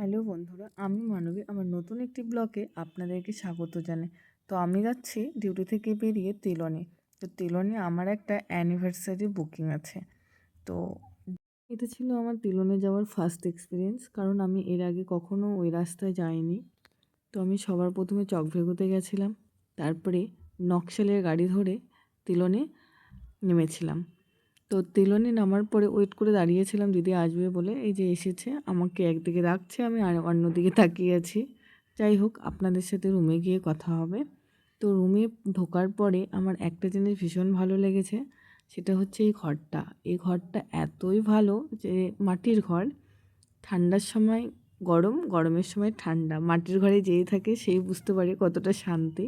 Hello বন্ধুরা, আমি মানবী। আমার নতুন একটি ব্লগে আপনাদেরকে স্বাগত জানাই। তো আমি যাচ্ছি ডিউটি থেকে বেরিয়ে তিলনে। তো তিলনে আমার একটা অ্যানিভার্সারি বুকিং আছে। তো এটা ছিল আমার তিলনে যাওয়ার ফার্স্ট এক্সপিরিয়েন্স কারণ আমি এর আগে কখনো ওই রাস্তায় যাইনি। তো আমি সবার প্রথমে চকভেগুতে গেছিলাম, তারপরে নকশালের গাড়ি ধরে তিলনে নেমেছিলাম। তো তিলনে নামার পরে ওয়েট করে দাঁড়িয়েছিলাম, দিদি আসবে বলে এই যে এসেছে, আমাকে একদিকে রাখছে আমি আর অন্যদিকে তাকিয়ে আছি। যাই হোক, আপনাদের সাথে রুমে গিয়ে কথা হবে। তো রুমে ঢোকার পরে আমার একটা জিনিস ভীষণ ভালো লেগেছে, সেটা হচ্ছে এই ঘরটা। এই ঘরটা এতই ভালো যে মাটির ঘর, ঠান্ডার সময় গরম, গরমের সময় ঠান্ডা। মাটির ঘরে যেই থাকে সেই বুঝতে পারে কতটা শান্তি।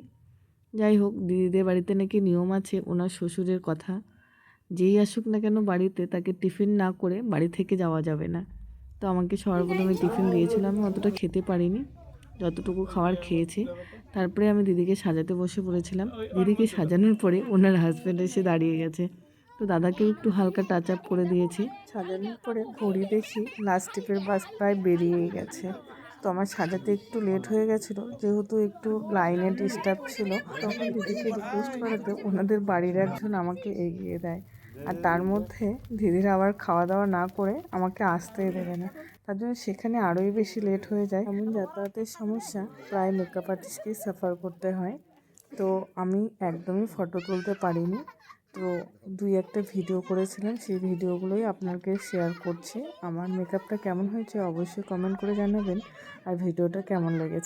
যাই হোক, দিদিদের বাড়িতে নাকি নিয়ম আছে, ওনার শ্বশুরের কথা। যেই আসুক না কেন বাড়িতে তাকে টিফিন না করে বাড়ি থেকে যাওয়া যাবে না। তো আমাকে সবার প্রথমে টিফিন দিয়েছিল, আমি অতটা খেতে পারিনি, যতটুকু খাবার খেয়েছি। তারপরে আমি দিদিকে সাজাতে বসে পড়েছিলাম। দিদিকে সাজানোর পরে ওনার হাজব্যান্ড এসে দাঁড়িয়ে গেছে। তো দাদাকেও একটু হালকা টাচ আপ করে দিয়েছি। সাজানোর পরে ঘড়ি দেখি লাস্ট টিপের বাস প্রায় বেরিয়ে গেছে। তো আমার সাজাতে একটু লেট হয়ে গেছিল, যেহেতু একটু লাইনে ডিস্টার্ব ছিল, তখন দিদিকে রিকোয়েস্ট করাতে ওনাদের বাড়ির একজন আমাকে এগিয়ে দেয়। আর তার মধ্যে দিদিরা আবার খাওয়া দাওয়া না করে আমাকে আসতেই দেবে না। তার জন্য সেখানে আরোই বেশি লেট হয়ে যায়। এমন যাতায়াতের সমস্যা, প্রায় মেকআপ আর্টিস্টকেই সাফার করতে হয়। তো আমি একদমই ফটো তুলতে পারিনি। তো দুই একটা ভিডিও করেছিলাম, সেই ভিডিওগুলোই আপনাকে শেয়ার করছি। আমার মেকআপটা কেমন হয়েছে অবশ্যই কমেন্ট করে জানাবেন। আর ভিডিওটা কেমন লেগেছে?